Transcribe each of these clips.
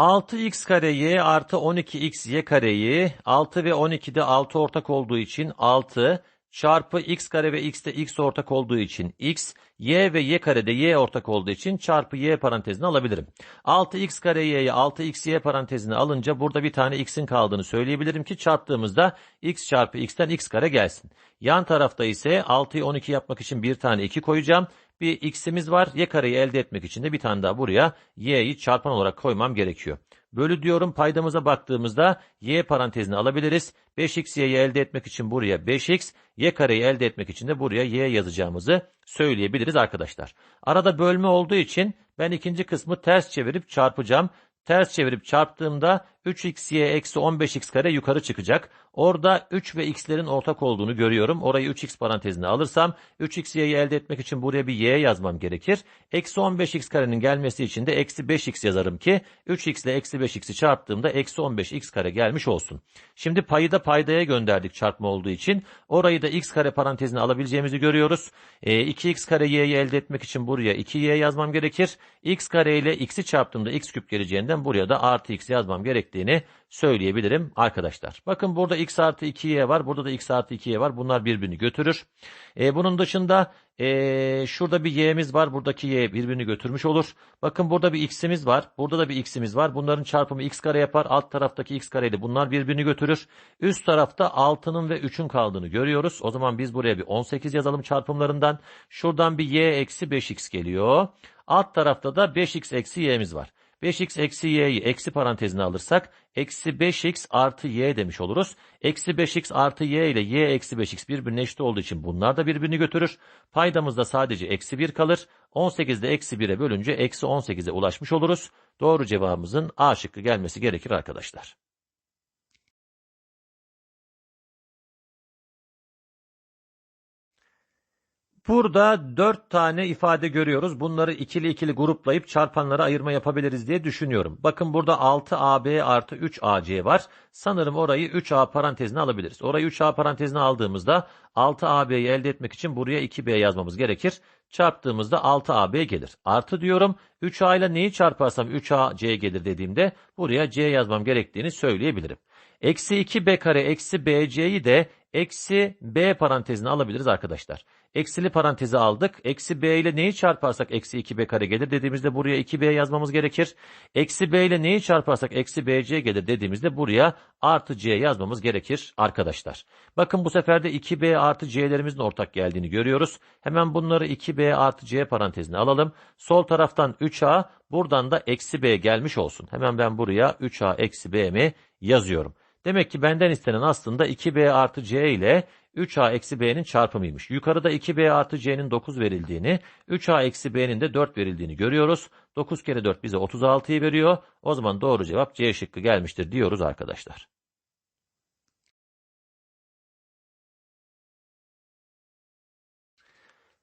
6x kare y artı 12x y kareyi 6 ve 12'de 6 ortak olduğu için 6 çarpı x kare ve x'te x ortak olduğu için x, y ve y karede y ortak olduğu için çarpı y parantezini alabilirim. 6x kare y'yi 6x y parantezini alınca burada bir tane x'in kaldığını söyleyebilirim ki çarptığımızda x çarpı x'ten x kare gelsin. Yan tarafta ise 6'yı 12 yapmak için bir tane 2 koyacağım. Bir x'imiz var. Y kareyi elde etmek için de bir tane daha buraya y'yi çarpan olarak koymam gerekiyor. Bölü diyorum paydamıza baktığımızda y parantezini alabiliriz. 5x'yi elde etmek için buraya 5x, y kareyi elde etmek için de buraya y yazacağımızı söyleyebiliriz arkadaşlar. Arada bölme olduğu için ben ikinci kısmı ters çevirip çarpacağım. Ters çevirip çarptığımda 3xy eksi 15x kare yukarı çıkacak. Orada 3 ve x'lerin ortak olduğunu görüyorum. Orayı 3x parantezine alırsam 3xy'yi elde etmek için buraya bir y yazmam gerekir. Eksi 15x karenin gelmesi için de eksi 5x yazarım ki 3x ile eksi 5x'i çarptığımda eksi 15x kare gelmiş olsun. Şimdi payı da paydaya gönderdik çarpma olduğu için. Orayı da x kare parantezine alabileceğimizi görüyoruz. E, 2x kare y'yi elde etmek için buraya 2y yazmam gerekir. x kare ile x'i çarptığımda x küp geleceğinden buraya da artı x yazmam gerektiğini söyleyebilirim arkadaşlar. Bakın burada x artı 2y var. Burada da x artı 2y var. Bunlar birbirini götürür. E, bunun dışında e, şurada bir y'miz var. Buradaki y birbirini götürmüş olur. Bakın burada bir x'imiz var. Burada da bir x'imiz var. Bunların çarpımı x kare yapar. Alt taraftaki x kareyle bunlar birbirini götürür. Üst tarafta 6'nın ve 3'ün kaldığını görüyoruz. O zaman biz buraya bir 18 yazalım çarpımlarından. Şuradan bir y eksi 5x geliyor. Alt tarafta da 5x eksi y'miz var. 5x eksi y'yi eksi parantezine alırsak eksi 5x artı y demiş oluruz. Eksi 5x artı y ile y eksi 5x birbirine eşit olduğu için bunlar da birbirini götürür. Paydamızda sadece eksi 1 kalır. 18'de eksi 1'e bölünce eksi 18'e ulaşmış oluruz. Doğru cevabımızın A şıkkı gelmesi gerekir arkadaşlar. Burada 4 tane ifade görüyoruz. Bunları ikili ikili gruplayıp çarpanlara ayırma yapabiliriz diye düşünüyorum. Bakın burada 6AB artı 3AC var. Sanırım orayı 3A parantezine alabiliriz. Orayı 3A parantezine aldığımızda 6AB'yi elde etmek için buraya 2B yazmamız gerekir. Çarptığımızda 6AB gelir. Artı diyorum 3A ile neyi çarparsam 3AC gelir dediğimde buraya C yazmam gerektiğini söyleyebilirim. Eksi 2B kare eksi BC'yi de eksi B parantezine alabiliriz arkadaşlar. Eksili parantezi aldık. Eksi b ile neyi çarparsak eksi 2b kare gelir dediğimizde buraya 2b yazmamız gerekir. Eksi b ile neyi çarparsak eksi bc gelir dediğimizde buraya artı c yazmamız gerekir arkadaşlar. Bakın bu sefer de 2b artı c'lerimizin ortak geldiğini görüyoruz. Hemen bunları 2b artı c parantezine alalım. Sol taraftan 3a buradan da eksi b gelmiş olsun. Hemen ben buraya 3a eksi b mi yazıyorum. Demek ki benden istenen aslında 2b artı c ile 3a eksi b'nin çarpımıymış. Yukarıda 2b artı c'nin 9 verildiğini, 3a eksi b'nin de 4 verildiğini görüyoruz. 9 kere 4 bize 36'yı veriyor. O zaman doğru cevap C şıkkı gelmiştir diyoruz arkadaşlar.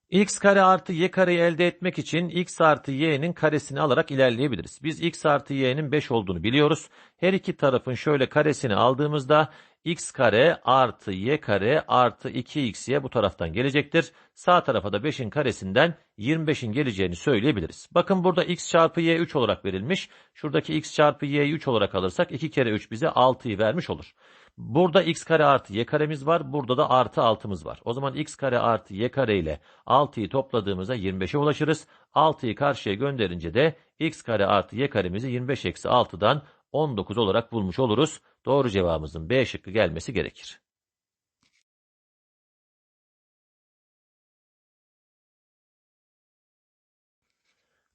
X kare artı y kareyi elde etmek için x artı y'nin karesini alarak ilerleyebiliriz. Biz x artı y'nin 5 olduğunu biliyoruz. Her iki tarafın şöyle karesini aldığımızda x kare artı y kare artı 2xy bu taraftan gelecektir. Sağ tarafa da 5'in karesinden 25'in geleceğini söyleyebiliriz. Bakın burada x çarpı y 3 olarak verilmiş. Şuradaki x çarpı y'yi 3 olarak alırsak 2 kere 3 bize 6'yı vermiş olur. Burada x kare artı y karemiz var. Burada da artı 6'mız var. O zaman x kare artı y kare ile 6'yı topladığımızda 25'e ulaşırız. 6'yı karşıya gönderince de x kare artı y karemizi 25 eksi 6'dan 19 olarak bulmuş oluruz. Doğru cevabımızın B şıkkı gelmesi gerekir.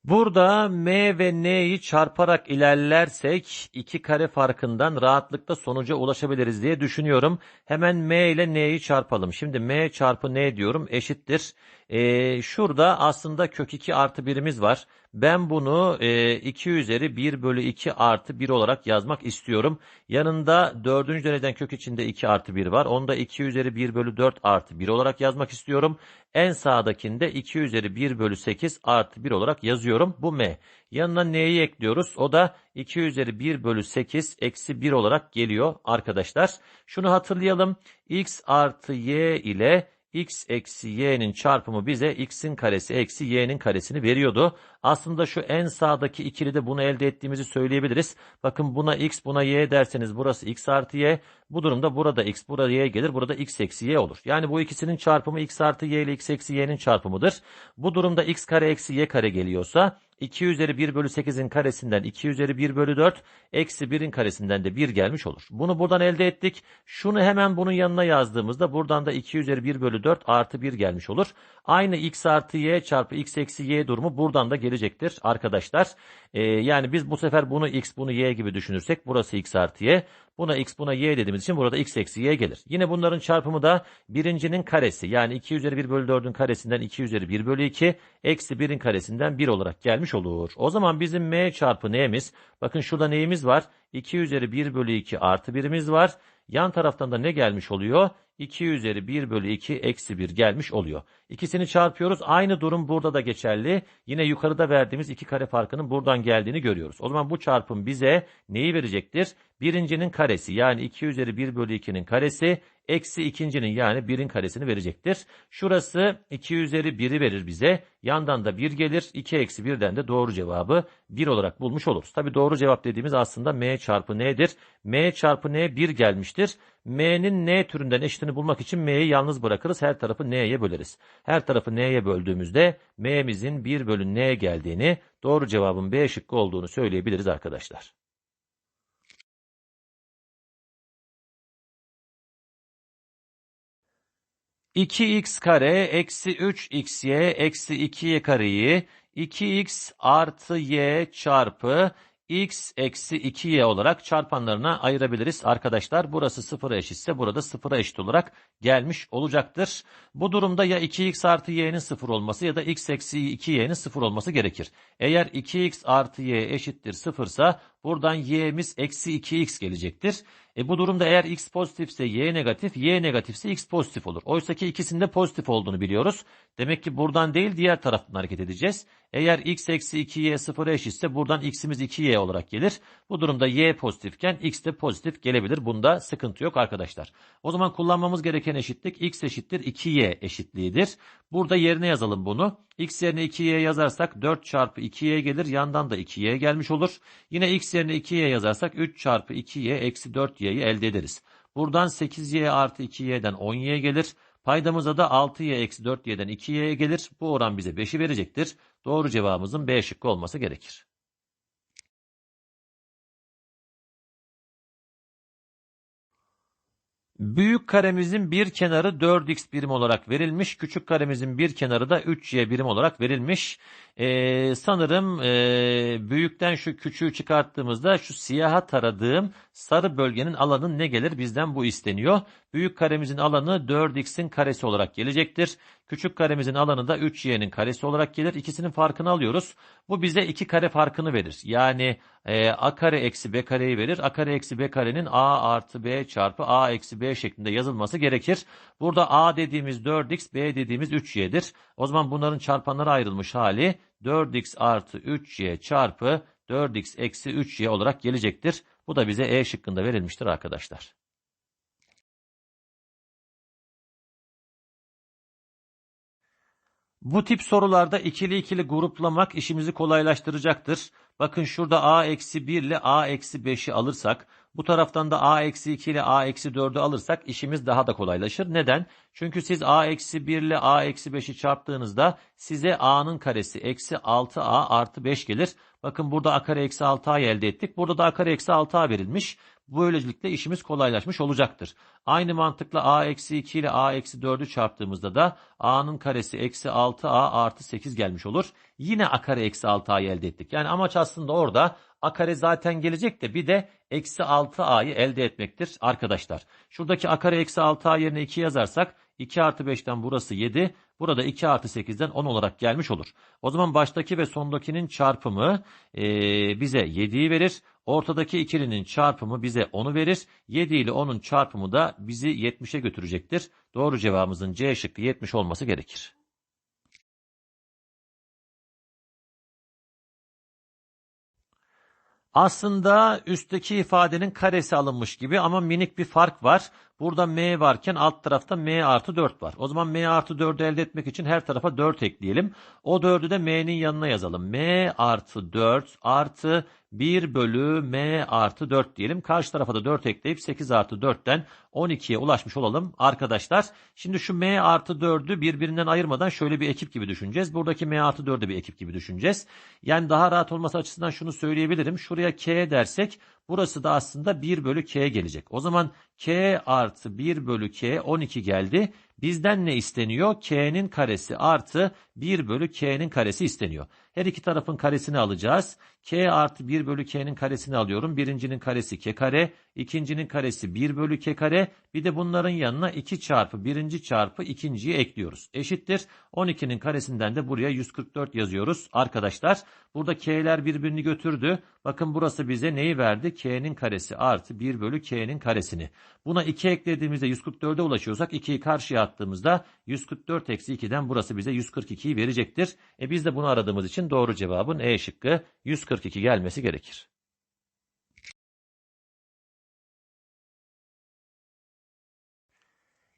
Burada m ve n'yi çarparak ilerlersek iki kare farkından rahatlıkla sonuca ulaşabiliriz diye düşünüyorum. Hemen m ile n'yi çarpalım. Şimdi m çarpı n diyorum eşittir. Ee, şurada aslında kök 2 artı 1'imiz var. Ben bunu e, 2 üzeri 1 bölü 2 artı 1 olarak yazmak istiyorum. Yanında 4. dereceden kök içinde 2 artı 1 var. Onu da 2 üzeri 1 bölü 4 artı 1 olarak yazmak istiyorum. En sağdakinde 2 üzeri 1 bölü 8 artı 1 olarak yazıyorum. Bu m. Yanına n'yi ekliyoruz. O da 2 üzeri 1 bölü 8 eksi 1 olarak geliyor arkadaşlar. Şunu hatırlayalım. x artı y ile x eksi y'nin çarpımı bize x'in karesi eksi y'nin karesini veriyordu. Aslında şu en sağdaki ikilide bunu elde ettiğimizi söyleyebiliriz. Bakın buna x buna y derseniz burası x artı y. Bu durumda burada x burada y gelir. Burada x eksi y olur. Yani bu ikisinin çarpımı x artı y ile x eksi y'nin çarpımıdır. Bu durumda x kare eksi y kare geliyorsa 2 üzeri 1 bölü 8'in karesinden 2 üzeri 1 bölü 4 eksi 1'in karesinden de 1 gelmiş olur. Bunu buradan elde ettik. Şunu hemen bunun yanına yazdığımızda buradan da 2 üzeri 1 bölü 4 artı 1 gelmiş olur. Aynı x artı y çarpı x eksi y durumu buradan da gelecektir arkadaşlar. Ee, yani biz bu sefer bunu x bunu y gibi düşünürsek burası x artı y. Buna x buna y dediğimiz için burada x eksi y gelir. Yine bunların çarpımı da birincinin karesi yani 2 üzeri 1 bölü 4'ün karesinden 2 üzeri 1 bölü 2 eksi 1'in karesinden 1 olarak gelmiş olur. O zaman bizim m çarpı n'miz bakın şurada neyimiz var? 2 üzeri 1 bölü 2 artı 1'imiz var. Yan taraftan da ne gelmiş oluyor? 2 üzeri 1 bölü 2 eksi 1 gelmiş oluyor. İkisini çarpıyoruz. Aynı durum burada da geçerli. Yine yukarıda verdiğimiz iki kare farkının buradan geldiğini görüyoruz. O zaman bu çarpım bize neyi verecektir? Birincinin karesi yani 2 üzeri 1 bölü 2'nin karesi eksi ikincinin yani 1'in karesini verecektir. Şurası 2 üzeri 1'i verir bize. Yandan da 1 gelir. 2 eksi 1'den de doğru cevabı 1 olarak bulmuş oluruz. Tabi doğru cevap dediğimiz aslında m çarpı n'dir. m çarpı n 1 gelmiştir. m'nin n türünden eşitini bulmak için m'yi yalnız bırakırız. Her tarafı n'ye böleriz. Her tarafı n'ye böldüğümüzde m'mizin 1 bölü n geldiğini doğru cevabın B şıkkı olduğunu söyleyebiliriz arkadaşlar. 2x kare eksi 3xy eksi 2y kareyi 2x artı y çarpı x eksi 2y olarak çarpanlarına ayırabiliriz arkadaşlar. Burası sıfıra eşitse burada sıfıra eşit olarak gelmiş olacaktır. Bu durumda ya 2x artı y'nin sıfır olması ya da x eksi 2y'nin sıfır olması gerekir. Eğer 2x artı y eşittir sıfırsa buradan y'miz eksi 2x gelecektir. E bu durumda eğer x pozitifse y negatif, y negatifse x pozitif olur. Oysa ki ikisinde pozitif olduğunu biliyoruz. Demek ki buradan değil diğer taraftan hareket edeceğiz. Eğer x eksi 2y sıfıra eşitse buradan x'imiz 2y olarak gelir. Bu durumda y pozitifken x de pozitif gelebilir. Bunda sıkıntı yok arkadaşlar. O zaman kullanmamız gereken eşitlik x eşittir 2y eşitliğidir. Burada yerine yazalım bunu. X yerine 2y yazarsak 4 çarpı 2y gelir. Yandan da 2y gelmiş olur. Yine x yerine 2y yazarsak 3 çarpı 2y eksi 4y'yi elde ederiz. Buradan 8y artı 2y'den 10y gelir. Paydamıza da 6y eksi 4y'den 2y'ye gelir. Bu oran bize 5'i verecektir. Doğru cevabımızın B şıkkı olması gerekir. Büyük karemizin bir kenarı 4x birim olarak verilmiş. Küçük karemizin bir kenarı da 3y birim olarak verilmiş. Ee, sanırım e, büyükten şu küçüğü çıkarttığımızda şu siyaha taradığım sarı bölgenin alanı ne gelir? Bizden bu isteniyor. Büyük karemizin alanı 4x'in karesi olarak gelecektir. Küçük karemizin alanı da 3y'nin karesi olarak gelir. İkisinin farkını alıyoruz. Bu bize 2 kare farkını verir. Yani e, a kare eksi b kareyi verir. a kare eksi b karenin a artı b çarpı a eksi b şeklinde yazılması gerekir. Burada a dediğimiz 4x, b dediğimiz 3y'dir. O zaman bunların çarpanlara ayrılmış hali 4x artı 3y çarpı 4x eksi 3y olarak gelecektir. Bu da bize E şıkkında verilmiştir arkadaşlar. Bu tip sorularda ikili ikili gruplamak işimizi kolaylaştıracaktır. Bakın şurada a eksi 1 ile a eksi 5'i alırsak bu taraftan da a eksi 2 ile a eksi 4'ü alırsak işimiz daha da kolaylaşır. Neden? Çünkü siz a eksi 1 ile a eksi 5'i çarptığınızda size a'nın karesi eksi 6a artı 5 gelir. Bakın burada a kare eksi 6a'yı elde ettik. Burada da a kare eksi 6a verilmiş. Böylelikle işimiz kolaylaşmış olacaktır. Aynı mantıkla a eksi 2 ile a eksi 4'ü çarptığımızda da a'nın karesi eksi 6a artı 8 gelmiş olur. Yine a kare eksi 6a'yı elde ettik. Yani amaç aslında orada a kare zaten gelecek de bir de eksi 6a'yı elde etmektir arkadaşlar. Şuradaki a kare eksi 6a yerine 2 yazarsak 2 artı 5'ten burası 7. Burada 2 artı 8'den 10 olarak gelmiş olur. O zaman baştaki ve sondakinin çarpımı e, bize 7'yi verir. Ortadaki ikilinin çarpımı bize 10'u verir. 7 ile 10'un çarpımı da bizi 70'e götürecektir. Doğru cevabımızın C şıkkı 70 olması gerekir. Aslında üstteki ifadenin karesi alınmış gibi ama minik bir fark var. Burada m varken alt tarafta m artı 4 var. O zaman m artı 4'ü elde etmek için her tarafa 4 ekleyelim. O 4'ü de m'nin yanına yazalım. m artı 4 artı 1 bölü m artı 4 diyelim. Karşı tarafa da 4 ekleyip 8 artı 4'ten 12'ye ulaşmış olalım arkadaşlar. Şimdi şu m artı 4'ü birbirinden ayırmadan şöyle bir ekip gibi düşüneceğiz. Buradaki m artı 4'ü bir ekip gibi düşüneceğiz. Yani daha rahat olması açısından şunu söyleyebilirim. Şuraya k dersek burası da aslında 1 bölü k gelecek. O zaman k artı 1 bölü k 12 geldi. Bizden ne isteniyor? K'nin karesi artı 1 bölü K'nin karesi isteniyor. Her iki tarafın karesini alacağız. K artı 1 bölü K'nin karesini alıyorum. Birincinin karesi K kare. İkincinin karesi 1 bölü K kare. Bir de bunların yanına 2 çarpı birinci çarpı ikinciyi ekliyoruz. Eşittir. 12'nin karesinden de buraya 144 yazıyoruz. Arkadaşlar burada K'ler birbirini götürdü. Bakın burası bize neyi verdi? K'nin karesi artı 1 bölü K'nin karesini. Buna 2 eklediğimizde 144'e ulaşıyorsak 2'yi karşıya attığımızda 144 eksi 2'den burası bize 142'yi verecektir. E biz de bunu aradığımız için doğru cevabın E şıkkı 142 gelmesi gerekir.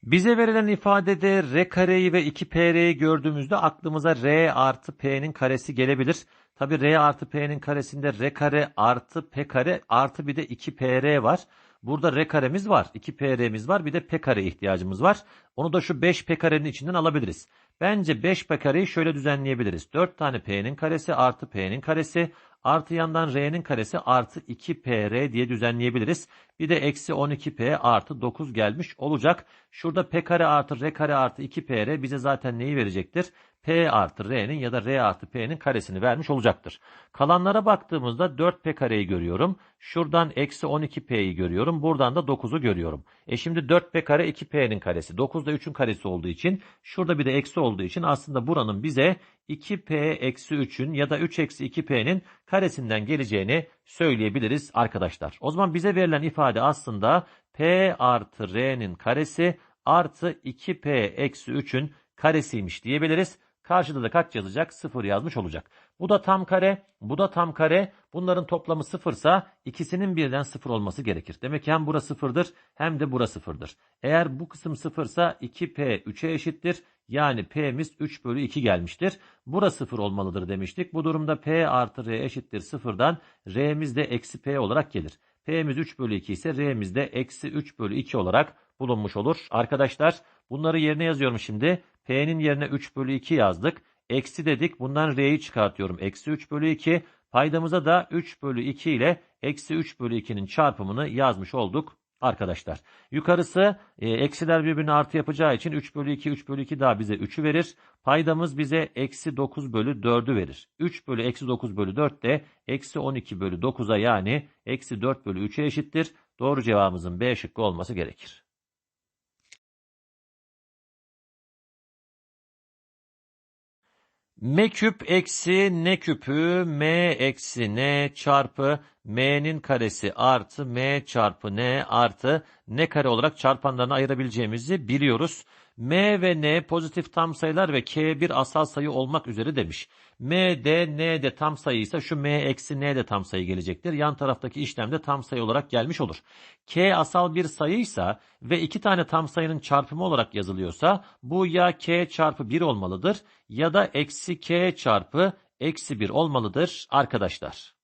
Bize verilen ifadede r kareyi ve 2pr'yi gördüğümüzde aklımıza r artı p'nin karesi gelebilir. Tabi r artı p'nin karesinde r kare artı p kare artı bir de 2pr var. Burada r karemiz var, 2pr'miz var, bir de p kare ihtiyacımız var. Onu da şu 5p karenin içinden alabiliriz. Bence 5p kareyi şöyle düzenleyebiliriz. 4 tane p'nin karesi artı p'nin karesi artı yandan r'nin karesi artı 2pr diye düzenleyebiliriz. Bir de eksi 12p artı 9 gelmiş olacak. Şurada p kare artı r kare artı 2pr bize zaten neyi verecektir? P artı r'nin ya da r artı p'nin karesini vermiş olacaktır. Kalanlara baktığımızda 4p kareyi görüyorum. Şuradan eksi 12p'yi görüyorum. Buradan da 9'u görüyorum. E şimdi 4p kare 2p'nin karesi. 9 da 3'ün karesi olduğu için şurada bir de eksi olduğu için aslında buranın bize 2p eksi 3'ün ya da 3 eksi 2p'nin karesinden geleceğini söyleyebiliriz arkadaşlar. O zaman bize verilen ifade aslında p artı r'nin karesi artı 2p eksi 3'ün karesiymiş diyebiliriz. Karşıda da kaç yazacak? 0 yazmış olacak. Bu da tam kare, bu da tam kare. Bunların toplamı sıfırsa ikisinin birden sıfır olması gerekir. Demek ki hem burası sıfırdır hem de burası sıfırdır. Eğer bu kısım sıfırsa 2p 3'e eşittir. Yani p'miz 3 bölü 2 gelmiştir. Burası sıfır olmalıdır demiştik. Bu durumda p artı r eşittir sıfırdan r'miz de eksi p olarak gelir. p'miz 3 bölü 2 ise r'miz de eksi 3 bölü 2 olarak bulunmuş olur. Arkadaşlar bunları yerine yazıyorum şimdi. P'nin yerine 3 bölü 2 yazdık. Eksi dedik. Bundan R'yi çıkartıyorum. Eksi 3 bölü 2. Paydamıza da 3 bölü 2 ile eksi 3 bölü 2'nin çarpımını yazmış olduk arkadaşlar. Yukarısı e, eksiler birbirine artı yapacağı için 3 bölü 2 3 bölü 2 daha bize 3'ü verir. Paydamız bize eksi 9 bölü 4'ü verir. 3 bölü eksi 9 bölü 4 de eksi 12 bölü 9'a yani eksi 4 bölü 3'e eşittir. Doğru cevabımızın B şıkkı olması gerekir. M küp eksi n küpü m eksi n çarpı m'nin karesi artı m çarpı n artı n kare olarak çarpanlarını ayırabileceğimizi biliyoruz. M ve n pozitif tam sayılar ve k bir asal sayı olmak üzere demiş. m de n de tam sayıysa şu m eksi n de tam sayı gelecektir. Yan taraftaki işlemde tam sayı olarak gelmiş olur. k asal bir sayıysa ve iki tane tam sayının çarpımı olarak yazılıyorsa bu ya k çarpı 1 olmalıdır ya da eksi k çarpı eksi 1 olmalıdır arkadaşlar.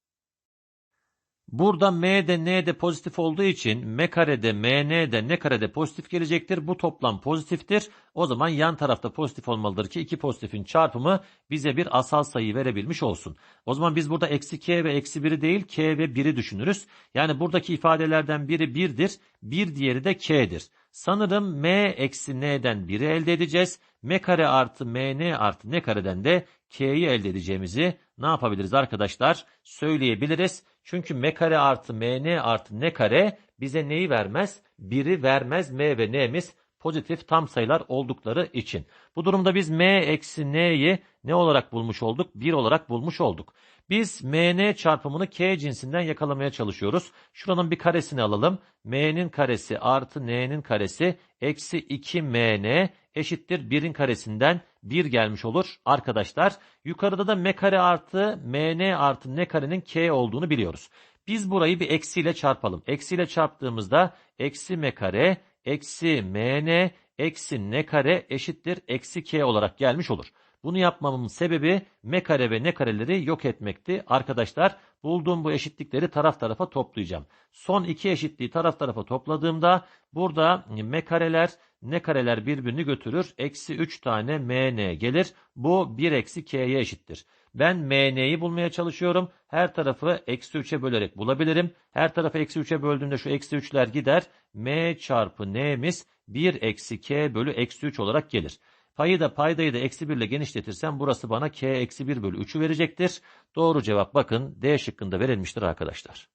Burada m de n de pozitif olduğu için m karede mn de n karede pozitif gelecektir. Bu toplam pozitiftir. O zaman yan tarafta pozitif olmalıdır ki iki pozitifin çarpımı bize bir asal sayı verebilmiş olsun. O zaman biz burada eksi k ve eksi 1'i değil k ve 1'i düşünürüz. Yani buradaki ifadelerden biri 1'dir. Bir diğeri de k'dir. Sanırım m eksi n'den 1'i elde edeceğiz. m kare artı mn artı n kareden de k'yi elde edeceğimizi ne yapabiliriz arkadaşlar? Söyleyebiliriz. Çünkü m kare artı mn artı n kare bize neyi vermez? 1'i vermez m ve n'miz pozitif tam sayılar oldukları için. Bu durumda biz m eksi n'yi ne olarak bulmuş olduk? 1 olarak bulmuş olduk. Biz mn çarpımını k cinsinden yakalamaya çalışıyoruz. Şuranın bir karesini alalım. m'nin karesi artı n'nin karesi eksi 2mn eşittir 1'in karesinden 1 gelmiş olur arkadaşlar. Yukarıda da m kare artı mn artı n karenin k olduğunu biliyoruz. Biz burayı bir eksiyle çarpalım. Eksiyle çarptığımızda eksi m kare eksi mn eksi n kare eşittir eksi k olarak gelmiş olur. Bunu yapmamın sebebi m kare ve n kareleri yok etmekti. Arkadaşlar bulduğum bu eşitlikleri taraf tarafa toplayacağım. Son iki eşitliği taraf tarafa topladığımda burada m kareler n kareler birbirini götürür. Eksi 3 tane mn gelir. Bu 1 eksi k'ye eşittir. Ben mn'yi bulmaya çalışıyorum. Her tarafı eksi 3'e bölerek bulabilirim. Her tarafı eksi 3'e böldüğümde şu eksi 3'ler gider. m çarpı n'miz 1 eksi k bölü eksi 3 olarak gelir. Payı da paydayı da eksi 1 ile genişletirsem burası bana k eksi 1 bölü 3'ü verecektir. Doğru cevap bakın D şıkkında verilmiştir arkadaşlar.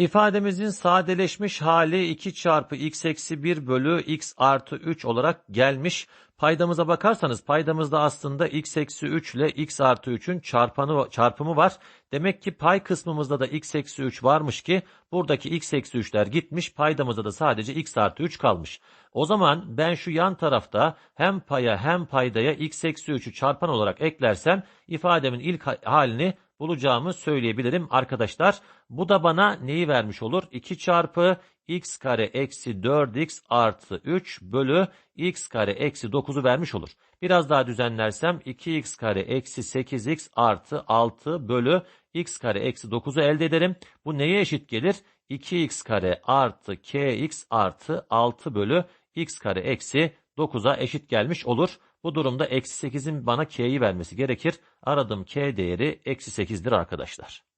İfademizin sadeleşmiş hali 2 çarpı x eksi 1 bölü x artı 3 olarak gelmiş. Paydamıza bakarsanız paydamızda aslında x eksi 3 ile x artı 3'ün çarpanı, çarpımı var. Demek ki pay kısmımızda da x eksi 3 varmış ki buradaki x eksi 3'ler gitmiş. Paydamızda da sadece x artı 3 kalmış. O zaman ben şu yan tarafta hem paya hem paydaya x eksi 3'ü çarpan olarak eklersem ifademin ilk halini bulacağımı söyleyebilirim arkadaşlar. Bu da bana neyi vermiş olur? 2 çarpı x kare eksi 4x artı 3 bölü x kare eksi 9'u vermiş olur. Biraz daha düzenlersem 2x kare eksi 8x artı 6 bölü x kare eksi 9'u elde ederim. Bu neye eşit gelir? 2x kare artı kx artı 6 bölü x kare eksi 9'a eşit gelmiş olur. Bu durumda eksi 8'in bana k'yi vermesi gerekir. Aradığım k değeri eksi 8'dir arkadaşlar.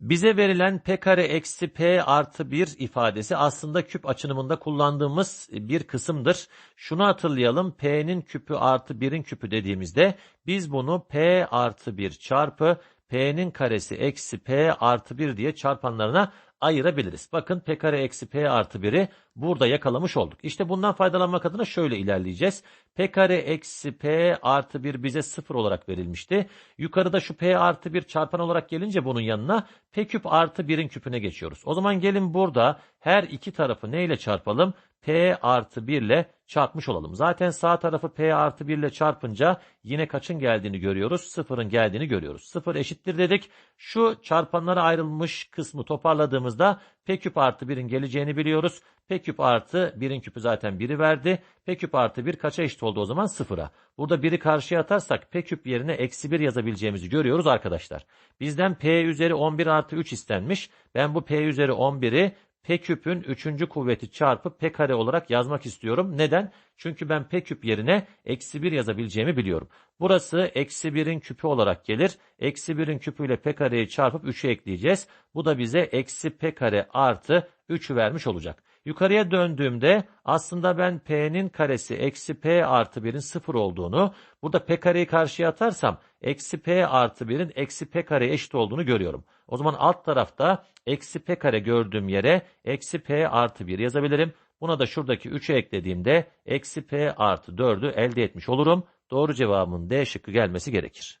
Bize verilen p kare eksi p artı 1 ifadesi aslında küp açınımında kullandığımız bir kısımdır. Şunu hatırlayalım p'nin küpü artı 1'in küpü dediğimizde biz bunu p artı 1 çarpı p'nin karesi eksi p artı 1 diye çarpanlarına ayırabiliriz. Bakın p kare eksi p artı 1'i burada yakalamış olduk. İşte bundan faydalanmak adına şöyle ilerleyeceğiz. p kare eksi p artı 1 bize 0 olarak verilmişti. Yukarıda şu p artı 1 çarpan olarak gelince bunun yanına p küp artı 1'in küpüne geçiyoruz. O zaman gelin burada her iki tarafı neyle çarpalım? p artı 1 ile çarpmış olalım. Zaten sağ tarafı p artı 1 ile çarpınca yine kaçın geldiğini görüyoruz? Sıfırın geldiğini görüyoruz. Sıfır eşittir dedik. Şu çarpanlara ayrılmış kısmı toparladığımızda p küp artı 1'in geleceğini biliyoruz. P küp artı 1'in küpü zaten 1'i verdi. p küp artı 1 kaça eşit oldu o zaman? Sıfıra. Burada 1'i karşıya atarsak p küp yerine eksi 1 yazabileceğimizi görüyoruz arkadaşlar. Bizden p üzeri 11 artı 3 istenmiş. Ben bu p üzeri 11'i p küpün 3. kuvveti çarpı p kare olarak yazmak istiyorum. Neden? Çünkü ben p küp yerine eksi 1 yazabileceğimi biliyorum. Burası eksi 1'in küpü olarak gelir. Eksi 1'in küpüyle p kareyi çarpıp 3'ü ekleyeceğiz. Bu da bize eksi p kare artı 3'ü vermiş olacak. Yukarıya döndüğümde aslında ben p'nin karesi eksi p artı 1'in 0 olduğunu, burada p kareyi karşıya atarsam eksi p artı 1'in eksi p kare eşit olduğunu görüyorum. O zaman alt tarafta eksi p kare gördüğüm yere eksi p artı 1 yazabilirim. Buna da şuradaki 3'ü eklediğimde eksi p artı 4'ü elde etmiş olurum. Doğru cevabın D şıkkı gelmesi gerekir.